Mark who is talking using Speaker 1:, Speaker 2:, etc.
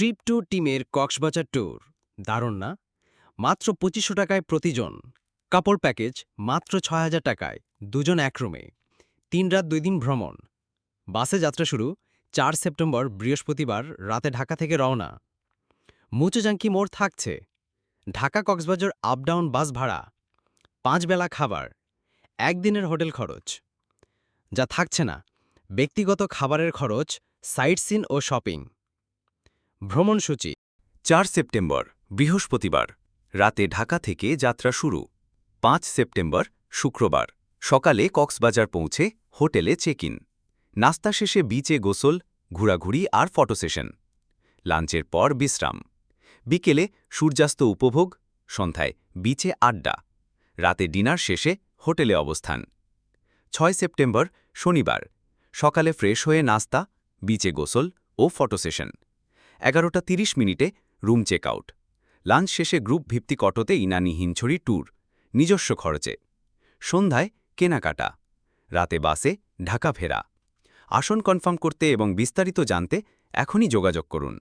Speaker 1: Trip to টিমের Cox's Bazar tour. দারুণ না? মাত্র পঁচিশশো টাকায় প্রতিজন। কাপড় প্যাকেজ মাত্র ছয় হাজার টাকায়, দুজন এক রুমে। তিন রাত দুই দিন ভ্রমণ। বাসে যাত্রা শুরু চার সেপ্টেম্বর, বৃহস্পতিবার, রাতে ঢাকা থেকে রওনা। মুচুজাঙ্কি মোড় থাকছে। Dhaka Cox's Bazar up down bus ভাড়া। পাঁচ বেলা খাবার। একদিনের হোটেল খরচ। যা থাকছে না। ব্যক্তিগত খাবারের খরচ সাইট সিন ও শপিং। ভ্রমণসূচি
Speaker 2: চার সেপ্টেম্বর, বৃহস্পতিবার, রাতে ঢাকা থেকে যাত্রা শুরু। পাঁচ সেপ্টেম্বর, শুক্রবার, সকালে কক্সবাজার পৌঁছে হোটেলে চেক ইন নাস্তা শেষে বিচে গোসল, ঘোরাঘুরি আর ফটো সেশন। লাঞ্চের পর বিশ্রাম। বিকেলে সূর্যাস্ত উপভোগ, সন্ধ্যায় বিচে আড্ডা। রাতে ডিনার শেষে হোটেলে অবস্থান। ছয় সেপ্টেম্বর, শনিবার, সকালে ফ্রেশ হয়ে নাস্তা, বিচে গোসল ও ফটো সেশন। এগারোটা তিরিশ মিনিটে রুম চেক আউট লাঞ্চ শেষে গ্রুপ ভিত্তিক অটোতে ইনানি হিনছড়ি ট্যুর, নিজস্ব খরচে। সন্ধ্যায় কেনাকাটা, রাতে বাসে ঢাকা ফেরা। আসন কনফার্ম করতে এবং বিস্তারিত জানতে এখনই যোগাযোগ করুন।